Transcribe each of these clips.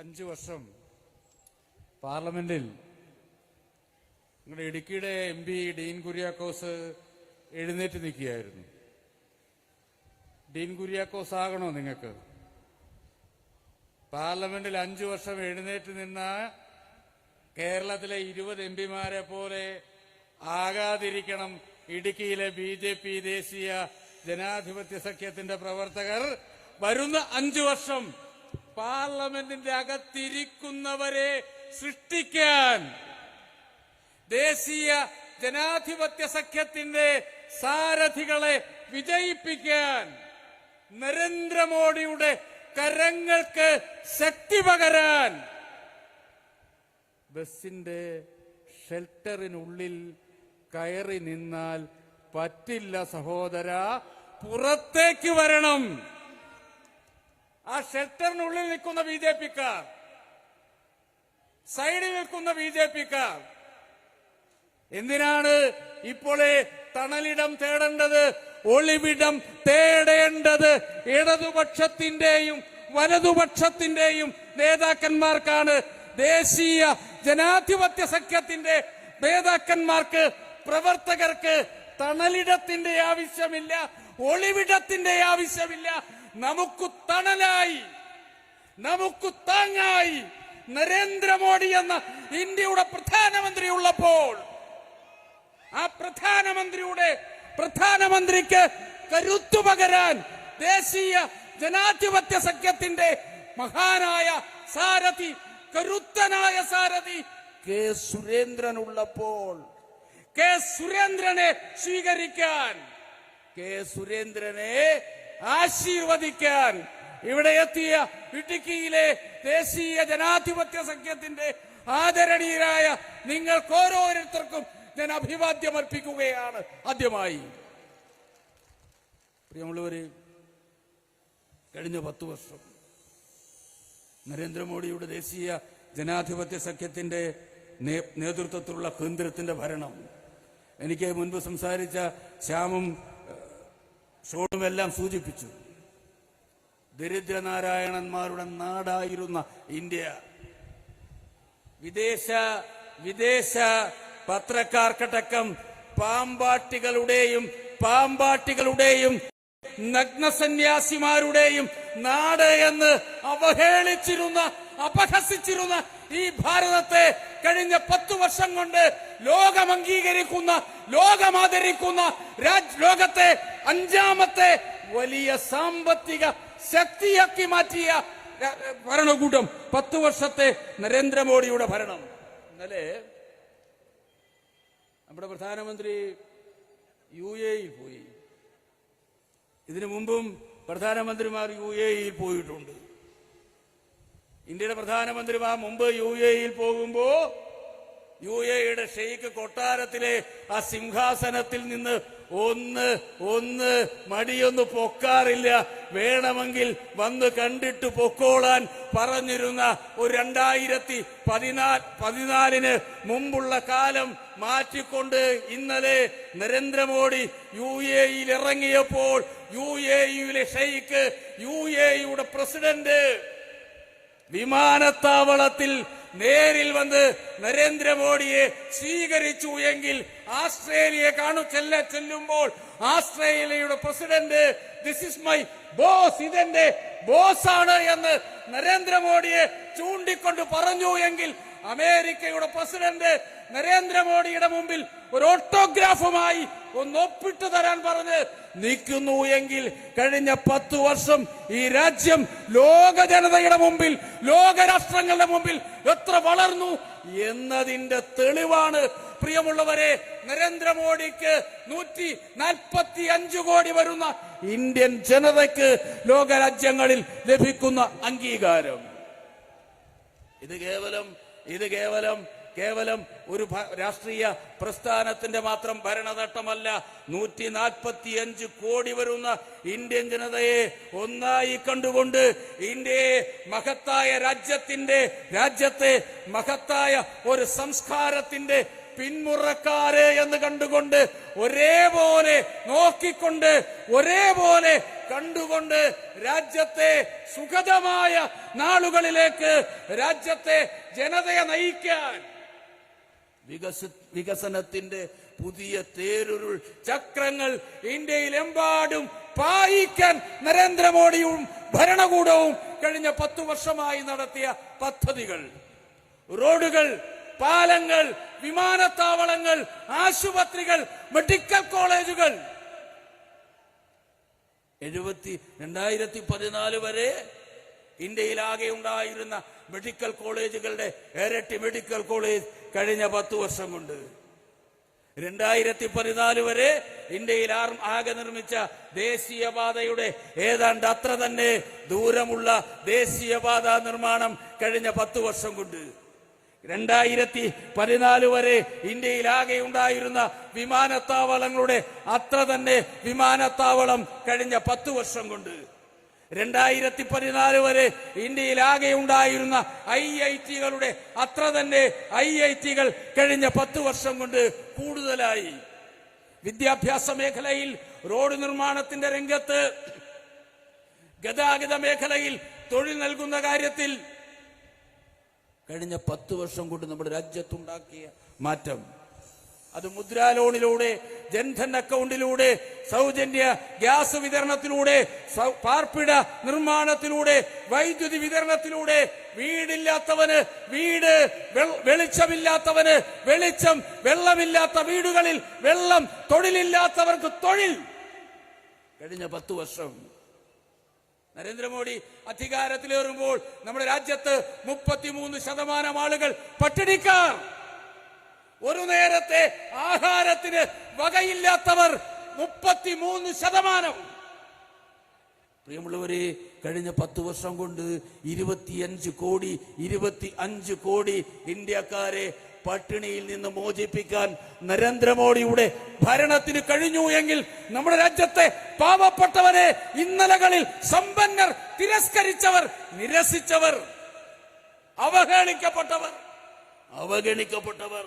അഞ്ചു വർഷം പാർലമെന്റിൽ നിങ്ങളുടെ ഇടുക്കിയുടെ എം പി ഡീൻ കുര്യാക്കോസ് എഴുന്നേറ്റ് നിൽക്കുകയായിരുന്നു. ഡീൻ കുര്യാക്കോസ് ആകണോ നിങ്ങൾക്ക്? പാർലമെന്റിൽ അഞ്ചു വർഷം എഴുന്നേറ്റ് നിന്ന കേരളത്തിലെ ഇരുപത് എം പിമാരെ പോലെ ആകാതിരിക്കണം ഇടുക്കിയിലെ ബി ജെ പി ദേശീയ ജനാധിപത്യ സഖ്യത്തിന്റെ പ്രവർത്തകർ. വരുന്ന അഞ്ചു വർഷം പാർലമെന്റിന്റെ അകത്തിരിക്കുന്നവരെ സൃഷ്ടിക്കാൻ ദേശീയ ജനാധിപത്യ സഖ്യത്തിന്റെ സാരഥികളെ വിജയിപ്പിക്കാൻ നരേന്ദ്രമോദിയുടെ കരങ്ങൾക്ക് ശക്തി പകരാൻ ബസിന്റെ ഷെൽട്ടറിനുള്ളിൽ കയറി നിന്നാൽ പറ്റില്ല സഹോദര പുറത്തേക്ക് വരണം. ആ ഷെൽട്ടറിനുള്ളിൽ നിൽക്കുന്ന ബി ജെ പിക്കാർ സൈഡിൽ നിൽക്കുന്ന ബി ജെ പിക്കാർ എന്തിനാണ് ഇപ്പോഴേ തണലിടം തേടേണ്ടത് ഒളിവിടം തേടേണ്ടത്? ഇടതുപക്ഷത്തിന്റെയും വലതുപക്ഷത്തിന്റെയും നേതാക്കന്മാർക്കാണ് ദേശീയ ജനാധിപത്യ സഖ്യത്തിന്റെ നേതാക്കന്മാർക്ക് പ്രവർത്തകർക്ക് തണലിടത്തിന്റെ ആവശ്യമില്ല ഒളിവിടത്തിന്റെ ആവശ്യമില്ല നമുക്ക് തണലായി നമുക്ക് താങ്ങായി നരേന്ദ്രമോദി എന്ന ഇന്ത്യയുടെ പ്രധാനമന്ത്രി ഉള്ളപ്പോൾ ആ പ്രധാനമന്ത്രിയുടെ പ്രധാനമന്ത്രിക്ക് കരുത്തു പകരാൻ ദേശീയ ജനാധിപത്യ സഖ്യത്തിന്റെ മഹാനായ സാരഥി കരുത്തനായ സാരഥി കെ സുരേന്ദ്രൻ ഉള്ളപ്പോൾ കെ സുരേന്ദ്രനെ സ്വീകരിക്കാൻ കെ സുരേന്ദ്രനെ ആശീർവദിക്കാൻ ഇവിടെ എത്തിയ ഇടുക്കിയിലെ ദേശീയ ജനാധിപത്യ സഖ്യത്തിന്റെ ആദരണീയരായ നിങ്ങൾക്ക് ഓരോരുത്തർക്കും ഞാൻ അഭിവാദ്യം അർപ്പിക്കുകയാണ് ആദ്യമായി. പ്രിയമുള്ളവര് കഴിഞ്ഞ പത്തു വർഷം നരേന്ദ്രമോദിയുടെ ദേശീയ ജനാധിപത്യ സഖ്യത്തിന്റെ നേതൃത്വത്തിലുള്ള കേന്ദ്രത്തിന്റെ ഭരണം എനിക്ക് മുൻപ് സംസാരിച്ച ശ്യാമും ഏഹ്, ഷോണുമെല്ലാം സൂചിപ്പിച്ചു. ദരിദ്രനാരായണന്മാരുടെ നാടായിരുന്ന ഇന്ത്യ. വിദേശ വിദേശ പത്രക്കാർക്കടക്കം പാമ്പാട്ടികളുടെയും പാമ്പാട്ടികളുടെയും നഗ്നസന്യാസിമാരുടെയും നാട് എന്ന് അവഹേളിച്ചിരുന്ന അപഹസിച്ചിരുന്ന ഈ ഭാരതത്തെ കഴിഞ്ഞ പത്തു വർഷം കൊണ്ട് ലോകം അംഗീകരിക്കുന്ന ലോകമാദരിക്കുന്ന രാജ് ലോകത്തെ അഞ്ചാമത്തെ വലിയ സാമ്പത്തിക ശക്തിയാക്കി മാറ്റിയ ഭരണകൂടം പത്തു വർഷത്തെ നരേന്ദ്രമോദിയുടെ ഭരണം. ഇന്നലെ നമ്മുടെ പ്രധാനമന്ത്രി യു എയിൽ പോയി. ഇതിനു മുമ്പും പ്രധാനമന്ത്രിമാർ യു എയിൽ പോയിട്ടുണ്ട്. ഇന്ത്യയുടെ പ്രധാനമന്ത്രിമാർ മുമ്പ് യു എയിൽ പോകുമ്പോ യു എയുടെ ഷെയ്ഖ് കൊട്ടാരത്തിലെ ആ സിംഹാസനത്തിൽ നിന്ന് ഒന്ന് ഒന്ന് മടിയൊന്ന് പൊക്കാറില്ല. വേണമെങ്കിൽ വന്ന് കണ്ടിട്ട് പൊക്കോളാൻ പറഞ്ഞിരുന്ന ഒരു രണ്ടായിരത്തി പതിനാല് പതിനാലിന് മുമ്പുള്ള കാലം മാറ്റിക്കൊണ്ട് ഇന്നലെ നരേന്ദ്രമോദി യു എയിൽ ഇറങ്ങിയപ്പോൾ യു എ എയിലെ ഷെയ്ഖ് യു എ യുടെ പ്രസിഡന്റ് വിമാനത്താവളത്തിൽ നേരിൽ വന്ന് നരേന്ദ്രമോദിയെ സ്വീകരിച്ചു എങ്കിൽ ആസ്ട്രേലിയ കാണു ചെല്ല ചെല്ലുമ്പോൾ ആസ്ട്രേലിയയുടെ president this is my boss ഇതെന്റെ ബോസാണ് എന്ന് നരേന്ദ്രമോദിയെ ചൂണ്ടിക്കൊണ്ട് പറഞ്ഞു എങ്കിൽ അമേരിക്കയുടെ പ്രസിഡന്റ് നരേന്ദ്രമോദിയുടെ മുമ്പിൽ ഒരു ഓട്ടോഗ്രാഫുമായി ഒന്ന് ഒപ്പിട്ട് തരാൻ പറഞ്ഞ് നിൽക്കുന്നു എങ്കിൽ കഴിഞ്ഞ പത്തു വർഷം ഈ രാജ്യം ലോക ജനതയുടെ മുമ്പിൽ ലോക രാഷ്ട്രങ്ങളുടെ മുമ്പിൽ എത്ര വളർന്നു എന്നതിന്റെ തെളിവാണ്. പ്രിയമുള്ളവരെ നരേന്ദ്രമോദിക്ക് നൂറ്റി നാൽപ്പത്തി അഞ്ചു കോടി വരുന്ന ഇന്ത്യൻ ജനതയ്ക്ക് ലോകരാജ്യങ്ങളിൽ ലഭിക്കുന്ന അംഗീകാരം. ഇത് കേവലം ഇത് കേവലം കേവലം ഒരു രാഷ്ട്രീയ പ്രസ്ഥാനത്തിന്റെ മാത്രം ഭരണനേട്ടമല്ല നൂറ്റി നാൽപ്പത്തിയഞ്ച് കോടി വരുന്ന ഇന്ത്യൻ ജനതയെ ഒന്നായി കണ്ടുകൊണ്ട് ഇന്ത്യയെ മഹത്തായ രാജ്യത്തിന്റെ രാജ്യത്തെ മഹത്തായ ഒരു സംസ്കാരത്തിന്റെ പിന്മുറക്കാരെ എന്ന് കണ്ടുകൊണ്ട് ഒരേപോലെ നോക്കിക്കൊണ്ട് ഒരേപോലെ കണ്ടുകൊണ്ട് രാജ്യത്തെ സുഖതമായ നാളുകളിലേക്ക് രാജ്യത്തെ ജനതയെ നയിക്കാൻ വികസ വികസനത്തിന്റെ പുതിയ തേരുരുൾ ചക്രങ്ങൾ ഇന്ത്യയിലെമ്പാടും പായിക്കാൻ നരേന്ദ്രമോദിയും ഭരണകൂടവും കഴിഞ്ഞ പത്തു വർഷമായി നടത്തിയ പദ്ധതികൾ. റോഡുകൾ പാലങ്ങൾ വിമാനത്താവളങ്ങൾ ആശുപത്രികൾ മെഡിക്കൽ കോളേജുകൾ. എഴുപത്തി രണ്ടായിരത്തി പതിനാല് വരെ ഇന്ത്യയിലാകെ ഉണ്ടായിരുന്ന മെഡിക്കൽ കോളേജുകളുടെ ഇരട്ടി മെഡിക്കൽ കോളേജ് കഴിഞ്ഞ പത്തു വർഷം കൊണ്ട് രണ്ടായിരത്തി പതിനാല് വരെ ഇന്ത്യയിൽ ആകെ നിർമ്മിച്ച ദേശീയപാതയുടെ ഏതാണ്ട് അത്ര തന്നെ ദൂരമുള്ള ദേശീയപാത നിർമ്മാണം കഴിഞ്ഞ പത്തു വർഷം കൊണ്ട് രണ്ടായിരത്തി പതിനാല് വരെ ഇന്ത്യയിൽ ആകെ ഉണ്ടായിരുന്ന വിമാനത്താവളങ്ങളുടെ അത്ര തന്നെ വിമാനത്താവളം കഴിഞ്ഞ പത്തു വർഷം കൊണ്ട് രണ്ടായിരത്തി പതിനാല് വരെ ഇന്ത്യയിൽ ആകെ ഉണ്ടായിരുന്ന ഐ ഐ ടികളുടെ അത്ര തന്നെ ഐ ഐ ടികൾ കഴിഞ്ഞ പത്ത് വർഷം കൊണ്ട് കൂടുതലായി. വിദ്യാഭ്യാസ മേഖലയിൽ റോഡ് നിർമ്മാണത്തിന്റെ രംഗത്ത് ഗതാഗത മേഖലയിൽ തൊഴിൽ നൽകുന്ന കാര്യത്തിൽ കഴിഞ്ഞ പത്ത് വർഷം കൊണ്ട് നമ്മുടെ രാജ്യത്തുണ്ടാക്കിയ മാറ്റം. അത് മുദ്രാ ലോണിലൂടെ ജൻധൻ അക്കൗണ്ടിലൂടെ സൗജന്യ ഗ്യാസ് വിതരണത്തിലൂടെ പാർപ്പിട നിർമ്മാണത്തിലൂടെ വൈദ്യുതി വിതരണത്തിലൂടെ വീടില്ലാത്തവന് വീട് വെളിച്ചമില്ലാത്തവന് വെളിച്ചം വെള്ളമില്ലാത്ത വീടുകളിൽ വെള്ളം തൊഴിലില്ലാത്തവർക്ക് തൊഴിൽ. കഴിഞ്ഞ പത്തു വർഷം നരേന്ദ്രമോദി അധികാരത്തിലേറുമ്പോൾ നമ്മുടെ രാജ്യത്ത് മുപ്പത്തിമൂന്ന് ശതമാനം ആളുകൾ പട്ടിണിക്കാർ. ഒരു നേരത്തെ ആഹാരത്തിന് വകയില്ലാത്തവർ മുപ്പത്തിമൂന്ന് ശതമാനം. പ്രിയമുള്ളവരെ കഴിഞ്ഞ പത്ത് വർഷം കൊണ്ട് ഇരുപത്തിയഞ്ച് കോടി ഇരുപത്തി അഞ്ച് കോടി ഇന്ത്യക്കാരെ പട്ടിണിയിൽ നിന്ന് മോചിപ്പിക്കാൻ നരേന്ദ്രമോദിയുടെ ഭരണത്തിന് കഴിഞ്ഞു എങ്കിൽ നമ്മുടെ രാജ്യത്തെ പാവപ്പെട്ടവരെ ഇന്നലകളിൽ സമ്പന്നർ തിരസ്കരിച്ചവർ നിരസിച്ചവർ അവഗണിക്കപ്പെട്ടവർ അവഗണിക്കപ്പെട്ടവർ.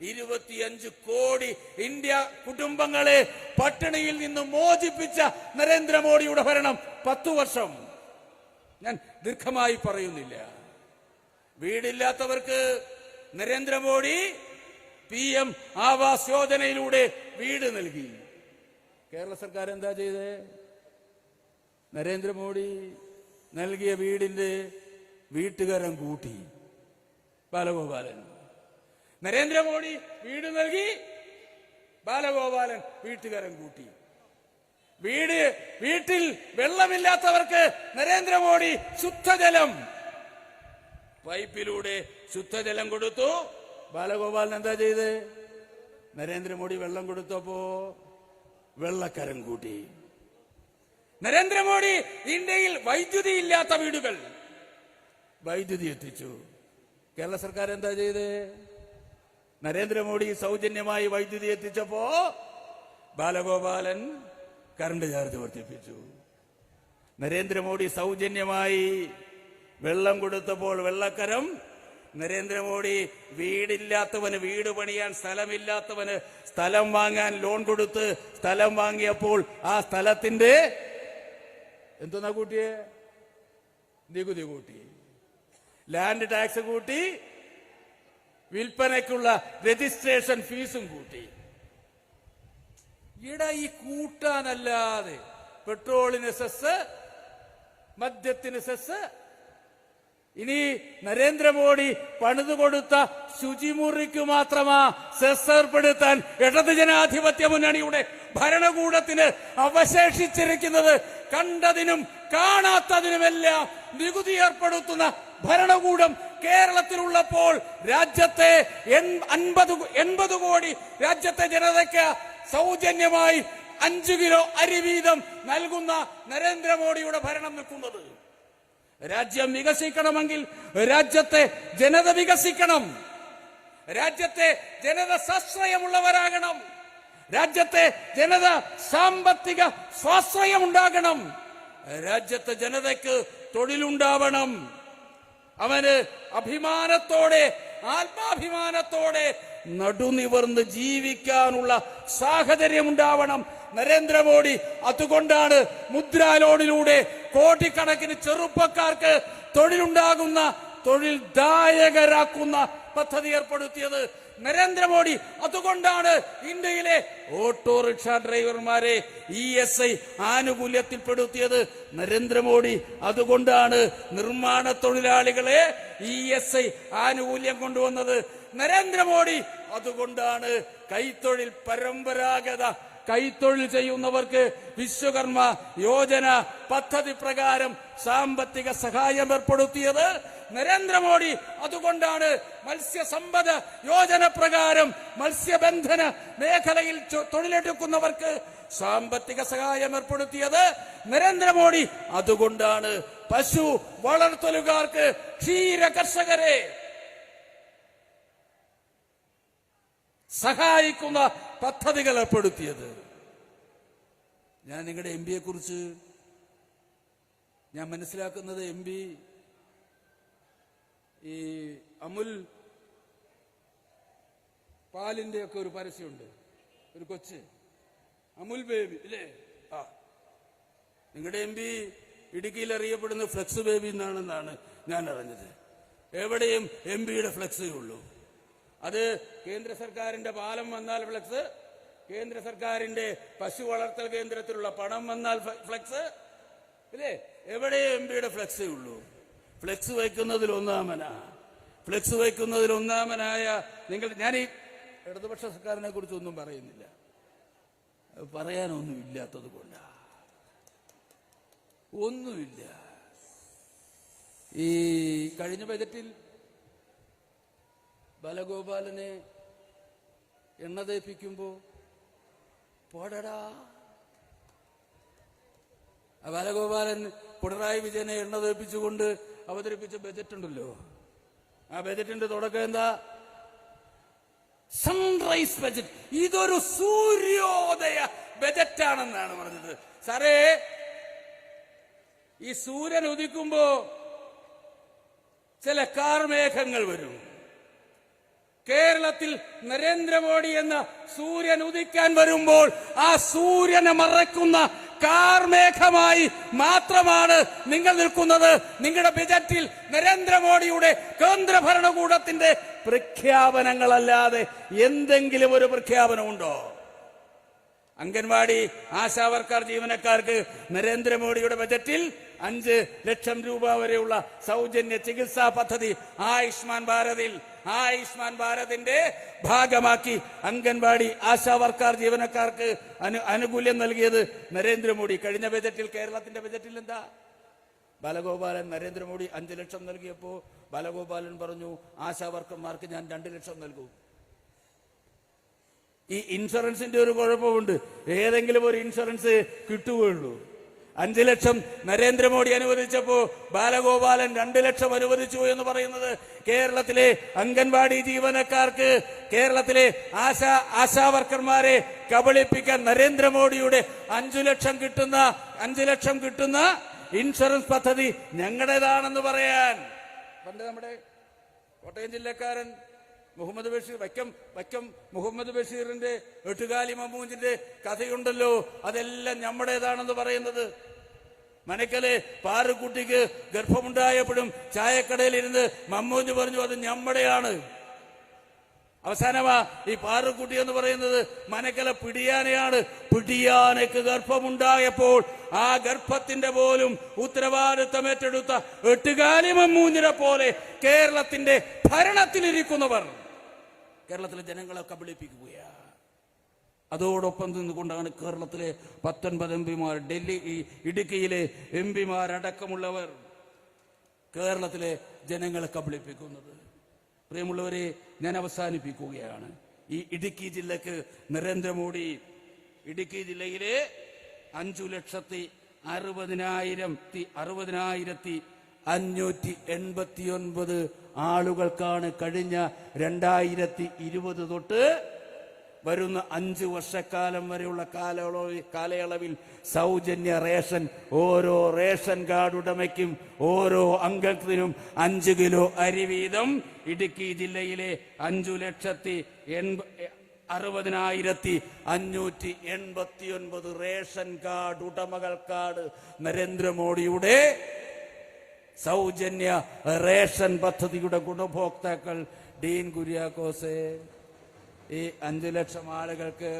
ഇരുപത്തിയഞ്ച് കോടി ഇന്ത്യ കുടുംബങ്ങളെ പട്ടിണിയിൽ നിന്ന് മോചിപ്പിച്ച നരേന്ദ്രമോദിയുടെ ഭരണം പത്തു വർഷം. ഞാൻ ദീർഘമായി പറയുന്നില്ല. വീടില്ലാത്തവർക്ക് നരേന്ദ്രമോദി പി എം ആവാസ് യോജനയിലൂടെ വീട് നൽകി. കേരള സർക്കാർ എന്താ ചെയ്തേ? നരേന്ദ്രമോദി നൽകിയ വീടിന്റെ വീട്ടുകാരൻ കൂട്ടി. ബാലഗോപാലൻ. നരേന്ദ്രമോദി വീട് നൽകി. ബാലഗോപാലൻ വീട്ടുകാരൻ കൂട്ടി. വീട് വീട്ടിൽ വെള്ളമില്ലാത്തവർക്ക് നരേന്ദ്രമോദി ശുദ്ധജലം. പൈപ്പിലൂടെ ശുദ്ധജലം കൊടുത്തു. ബാലഗോപാലൻ എന്താ ചെയ്ത്? നരേന്ദ്രമോദി വെള്ളം കൊടുത്തപ്പോ വെള്ളക്കരം കൂട്ടി. നരേന്ദ്രമോദി ഇന്ത്യയിൽ വൈദ്യുതി ഇല്ലാത്ത വീടുകൾ. വൈദ്യുതി എത്തിച്ചു. കേരള സർക്കാർ എന്താ ചെയ്ത്? നരേന്ദ്രമോദി സൗജന്യമായി വൈദ്യുതി എത്തിച്ചപ്പോ ബാലഗോപാലൻ കറണ്ട് ചാർജ് വർദ്ധിപ്പിച്ചു. നരേന്ദ്രമോദി സൗജന്യമായി വെള്ളം കൊടുത്തപ്പോൾ വെള്ളക്കരം. നരേന്ദ്രമോദി വീടില്ലാത്തവന് വീട് പണിയാൻ സ്ഥലമില്ലാത്തവന് സ്ഥലം വാങ്ങാൻ ലോൺ കൊടുത്ത് സ്ഥലം വാങ്ങിയപ്പോൾ ആ സ്ഥലത്തിന്റെ എന്തോന്നാ കൂട്ടിയേ? നികുതി കൂട്ടി. ലാൻഡ് ടാക്സ് കൂട്ടി. വിൽപ്പനയ്ക്കുള്ള രജിസ്ട്രേഷൻ ഫീസും കൂട്ടി. ഇട ഈ കൂട്ടാനല്ലാതെ പെട്രോളിന് സെസ് മദ്യത്തിന് സെസ് ഇനി നരേന്ദ്രമോദി പണിതു കൊടുത്ത ശുചിമുറിക്ക് മാത്രമാ സെസ് ഏർപ്പെടുത്താൻ ഇടത് ജനാധിപത്യ മുന്നണിയുടെ ഭരണകൂടത്തിന് അവശേഷിച്ചിരിക്കുന്നത് കണ്ടതിനും കാണാത്തതിനുമെല്ലാം നികുതി ഏർപ്പെടുത്തുന്ന ഭരണകൂടം കേരളത്തിലുള്ളപ്പോൾ രാജ്യത്തെ അൻപത് എൺപത് കോടി രാജ്യത്തെ ജനതയ്ക്ക് സൗജന്യമായി അഞ്ചു കിലോ അരി വീതം നൽകുന്ന നരേന്ദ്രമോദിയുടെ ഭരണം നിൽക്കുന്നത്. രാജ്യം വികസിക്കണമെങ്കിൽ രാജ്യത്തെ ജനത വികസിക്കണം. രാജ്യത്തെ ജനത സാശ്രയമുള്ളവരാകണം. രാജ്യത്തെ ജനത സാമ്പത്തിക സ്വാശ്രയം ഉണ്ടാകണം രാജ്യത്തെ ജനതയ്ക്ക് തൊഴിലുണ്ടാവണം. അവന് അഭിമാനത്തോടെ ആത്മാഭിമാനത്തോടെ നടുനിവർന്ന് ജീവിക്കാനുള്ള സാഹചര്യം ഉണ്ടാവണം നരേന്ദ്രമോദി അതുകൊണ്ടാണ് മുദ്രാ ലോണിലൂടെ കോടിക്കണക്കിന് ചെറുപ്പക്കാർക്ക് തൊഴിലുണ്ടാകുന്ന തൊഴിൽദായകരാക്കുന്ന പദ്ധതി ഏർപ്പെടുത്തിയത്. നരേന്ദ്രമോദി അതുകൊണ്ടാണ് ഇന്ത്യയിലെ ഓട്ടോറിക്ഷ ഡ്രൈവർമാരെ ഇ എസ് ഐ ആനുകൂല്യത്തിൽപ്പെടുത്തിയത്. നരേന്ദ്രമോദി അതുകൊണ്ടാണ് നിർമ്മാണ തൊഴിലാളികളെ ഇ എസ് ഐ ആനുകൂല്യം കൊണ്ടുവന്നത്. നരേന്ദ്രമോദി അതുകൊണ്ടാണ് കൈത്തൊഴിൽ പരമ്പരാഗത കൈത്തൊഴിൽ ചെയ്യുന്നവർക്ക് വിശ്വകർമ്മ യോജന പദ്ധതി പ്രകാരം സാമ്പത്തിക സഹായം ഏർപ്പെടുത്തിയത്. നരേന്ദ്രമോദി അതുകൊണ്ടാണ് മത്സ്യസമ്പദ യോജന പ്രകാരം മത്സ്യബന്ധന മേഖലയിൽ തൊഴിലെടുക്കുന്നവർക്ക് സാമ്പത്തിക സഹായം ഏർപ്പെടുത്തിയത് നരേന്ദ്രമോദി. അതുകൊണ്ടാണ് പശു വളർത്തലുകാർക്ക് ക്ഷീര കർഷകരെ സഹായിക്കുന്ന പദ്ധതികൾ ഏർപ്പെടുത്തിയത്. ഞാൻ നിങ്ങളുടെ എം പിയെ കുറിച്ച് ഞാൻ മനസ്സിലാക്കുന്നത് എം പി ഈ അമുൽ പാലിന്റെ ഒക്കെ ഒരു പരസ്യമുണ്ട്. ഒരു കൊച്ച്. അമുൽ ബേബി ഇല്ലേ? ആ. നിങ്ങളുടെ എം പി ഇടുക്കിയിൽ അറിയപ്പെടുന്ന ഫ്ലെക്സ് ബേബി എന്നാണെന്നാണ് ഞാൻ അറിഞ്ഞത്. എവിടെയും എം പിയുടെ ഫ്ലെക്സേ ഉള്ളൂ. അത് കേന്ദ്ര സർക്കാരിന്റെ പാലം വന്നാൽ ഫ്ലെക്സ് കേന്ദ്ര സർക്കാരിന്റെ പശു വളർത്തൽ കേന്ദ്രത്തിലുള്ള പണം വന്നാൽ ഫ്ലക്സ് ഇല്ലേ? എവിടെയും എം പിയുടെ ഫ്ലെക്സേ ഉള്ളൂ. ഫ്ലെക്സ് വയ്ക്കുന്നതിൽ ഒന്നാമനാ. ഫ്ലെക്സ് വയ്ക്കുന്നതിൽ ഒന്നാമനായ നിങ്ങൾ ഞാൻ ഈ ഇടതുപക്ഷ സർക്കാരിനെ കുറിച്ചൊന്നും പറയുന്നില്ല. പറയാനൊന്നും ഇല്ലാത്തത് കൊണ്ടാ. ഒന്നുമില്ല. ഈ കഴിഞ്ഞ ബജറ്റിൽ ബാലഗോപാലനെ എണ്ണ തേപ്പിക്കുമ്പോ പോടടാ. ബാലഗോപാലൻ പിണറായി വിജയനെ എണ്ണ തേപ്പിച്ചുകൊണ്ട് അവതരിപ്പിച്ച ബജറ്റ് ഉണ്ടല്ലോ ആ ബജറ്റിന്റെ തുടക്കം എന്താ? സൺറൈസ് ബജറ്റ് ഇതൊരു സൂര്യോദയ ബജറ്റാണെന്നാണ് പറഞ്ഞത്. സാറേ ഈ സൂര്യൻ ഉദിക്കുമ്പോ ചില കാർമേഘങ്ങൾ വരും. കേരളത്തിൽ നരേന്ദ്രമോദി എന്ന സൂര്യൻ ഉദിക്കാൻ വരുമ്പോൾ ആ സൂര്യനെ മറയ്ക്കുന്ന കാർമേഘമായി മാത്രമാണ് നിങ്ങൾ നിൽക്കുന്നത്. നിങ്ങളുടെ ബജറ്റിൽ നരേന്ദ്രമോദിയുടെ കേന്ദ്ര ഭരണകൂടത്തിന്റെ പ്രഖ്യാപനങ്ങളല്ലാതെ എന്തെങ്കിലും ഒരു പ്രഖ്യാപനമുണ്ടോ? അംഗൻവാടി ആശാവർക്കാർ ജീവനക്കാർക്ക് നരേന്ദ്രമോദിയുടെ ബജറ്റിൽ അഞ്ച് ലക്ഷം രൂപ വരെയുള്ള സൗജന്യ ചികിത്സാ പദ്ധതി ആയുഷ്മാൻ ഭാരതിൽ ആയുഷ്മാൻ ഭാരതിന്റെ ഭാഗമാക്കി അംഗൻവാടി ആശാവർക്കർ ജീവനക്കാർക്ക് അനു ആനുകൂല്യം നൽകിയത് നരേന്ദ്രമോദി. കഴിഞ്ഞ ബജറ്റിൽ കേരളത്തിന്റെ ബജറ്റിൽ എന്താ? ബാലഗോപാലൻ നരേന്ദ്രമോദി അഞ്ചു ലക്ഷം നൽകിയപ്പോ ബാലഗോപാലൻ പറഞ്ഞു ആശാവർക്കർമാർക്ക് ഞാൻ രണ്ട് ലക്ഷം നൽകും. ഈ ഇൻഷുറൻസിന്റെ ഒരു കുഴപ്പമുണ്ട്. ഏതെങ്കിലും ഒരു ഇൻഷുറൻസ് കിട്ടുകയുള്ളൂ. അഞ്ചു ലക്ഷം നരേന്ദ്രമോദി അനുവദിച്ചപ്പോ ബാലഗോപാലൻ രണ്ട് ലക്ഷം അനുവദിച്ചു എന്ന് പറയുന്നത് കേരളത്തിലെ അംഗൻവാടി ജീവനക്കാർക്ക് കേരളത്തിലെ ആശാ ആശാവർക്കർമാരെ കബളിപ്പിക്കാൻ നരേന്ദ്രമോദിയുടെ അഞ്ചു ലക്ഷം കിട്ടുന്ന അഞ്ചു ലക്ഷം കിട്ടുന്ന ഇൻഷുറൻസ് പദ്ധതി ഞങ്ങളുടേതാണെന്ന് പറയാൻ. പണ്ട് നമ്മുടെ കോട്ടയം ജില്ലക്കാരൻ മുഹമ്മദ് ബഷീർ വൈക്കം വൈക്കം മുഹമ്മദ് ബഷീറിന്റെ എട്ടുകാലി മമ്മൂഞ്ചിന്റെ കഥയുണ്ടല്ലോ. അതെല്ലാം നമ്മുടേതാണെന്ന് പറയുന്നത്. മനക്കലെ പാറുക്കുട്ടിക്ക് ഗർഭമുണ്ടായപ്പോഴും ചായക്കടയിൽ ഇരുന്ന് മമ്മൂഞ്ഞ് പറഞ്ഞു അത് നമ്മുടെയാണ് അവസാനമാ ഈ പാറുക്കുട്ടി എന്ന് പറയുന്നത് മനക്കല പിടിയാനയാണ്. പിടിയാനയ്ക്ക് ഗർഭമുണ്ടായപ്പോൾ ആ ഗർഭത്തിന്റെ പോലും ഉത്തരവാദിത്തം ഏറ്റെടുത്ത എട്ടുകാലി മമ്മൂഞ്ഞിനെ പോലെ കേരളത്തിന്റെ ഭരണത്തിലിരിക്കുന്നവർ. കേരളത്തിലെ ജനങ്ങളെ കബളിപ്പിക്കുകയാണ് അതോടൊപ്പം നിന്നുകൊണ്ടാണ് കേരളത്തിലെ പത്തൊൻപത് എം പിമാർ ഡൽഹി ഇടുക്കിയിലെ എം പിമാരടക്കമുള്ളവർ കേരളത്തിലെ ജനങ്ങളെ കബളിപ്പിക്കുന്നത് പ്രിയമുള്ളവരെ ഞാൻ അവസാനിപ്പിക്കുകയാണ്. ഈ ഇടുക്കി ജില്ലക്ക് നരേന്ദ്രമോദി ഇടുക്കി ജില്ലയിലെ അഞ്ചു ലക്ഷത്തി അറുപതിനായിരത്തി അറുപതിനായിരത്തി അഞ്ഞൂറ്റി എൺപത്തിയൊൻപത് ആളുകൾക്കാണ് കഴിഞ്ഞ രണ്ടായിരത്തി ഇരുപത് തൊട്ട് വരുന്ന അഞ്ച് വർഷക്കാലം വരെയുള്ള കാലയളവിൽ കാലയളവിൽ സൗജന്യ റേഷൻ ഓരോ റേഷൻ കാർഡ് ഉടമയ്ക്കും ഓരോ അംഗത്തിനും അഞ്ച് കിലോ അരി വീതം. ഇടുക്കി ജില്ലയിലെ അഞ്ചു ലക്ഷത്തി എൺപ അറുപതിനായിരത്തി അഞ്ഞൂറ്റി എൺപത്തിയൊൻപത് റേഷൻ കാർഡ് ഉടമകൾക്കാണ് നരേന്ദ്രമോദിയുടെ സൗജന്യ റേഷൻ പദ്ധതിയുടെ ഗുണഭോക്താക്കൾ ഡീൻ കുര്യാക്കോസെ. ഈ അഞ്ചു ലക്ഷം ആളുകൾക്ക്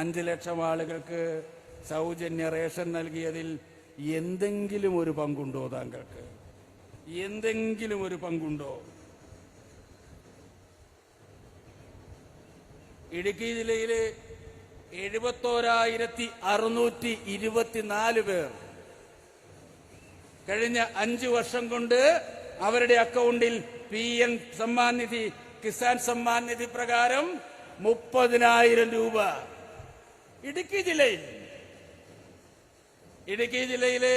അഞ്ചു ലക്ഷം ആളുകൾക്ക് സൗജന്യ റേഷൻ നൽകിയതിൽ എന്തെങ്കിലും ഒരു പങ്കുണ്ടോ താങ്കൾക്ക്? എന്തെങ്കിലും ഒരു പങ്കുണ്ടോ? ഇടുക്കി ജില്ലയിലെ എഴുപത്തോരായിരത്തി അറുന്നൂറ്റി ഇരുപത്തിനാല് പേർ കഴിഞ്ഞ അഞ്ചു വർഷം കൊണ്ട് അവരുടെ അക്കൗണ്ടിൽ പി എൻ സമ്മാൻ നിധി കിസാൻ സമ്മാൻ നിധി പ്രകാരം മുപ്പതിനായിരം രൂപ. ഇടുക്കി ജില്ലയിൽ ഇടുക്കി ജില്ലയിലെ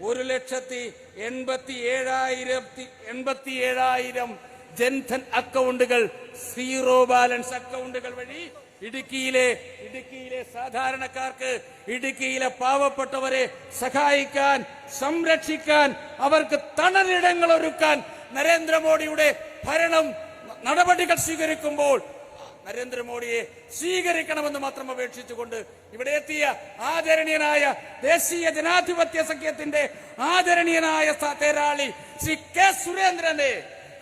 ഒരു ലക്ഷത്തി എൺപത്തി ഏഴായിരത്തി എൺപത്തി ഏഴായിരം ജൻധൻ അക്കൗണ്ടുകൾ സീറോ ബാലൻസ് അക്കൗണ്ടുകൾ വഴി ഇടുക്കിയിലെ ഇടുക്കിയിലെ സാധാരണക്കാർക്ക് ഇടുക്കിയിലെ പാവപ്പെട്ടവരെ സഹായിക്കാൻ സംരക്ഷിക്കാൻ അവർക്ക് തണലിടങ്ങൾ ഒരുക്കാൻ നരേന്ദ്രമോദിയുടെ ഭരണം നടപടികൾ സ്വീകരിക്കുമ്പോൾ നരേന്ദ്രമോദിയെ സ്വീകരിക്കണമെന്ന് മാത്രം അപേക്ഷിച്ചുകൊണ്ട് ഇവിടെ എത്തിയ ആദരണീയനായ ദേശീയ ജനാധിപത്യ സഖ്യത്തിന്റെ ആദരണീയനായ തേരാളി ശ്രീ കെ സുരേന്ദ്രനെ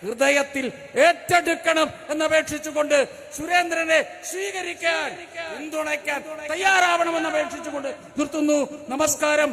ഹൃദയത്തിൽ ഏറ്റെടുക്കണം എന്നപേക്ഷിച്ചുകൊണ്ട് സുരേന്ദ്രനെ സ്വീകരിക്കാൻ പിന്തുണയ്ക്കാൻ തയ്യാറാവണമെന്ന് അപേക്ഷിച്ചുകൊണ്ട് നിർത്തുന്നു. നമസ്കാരം.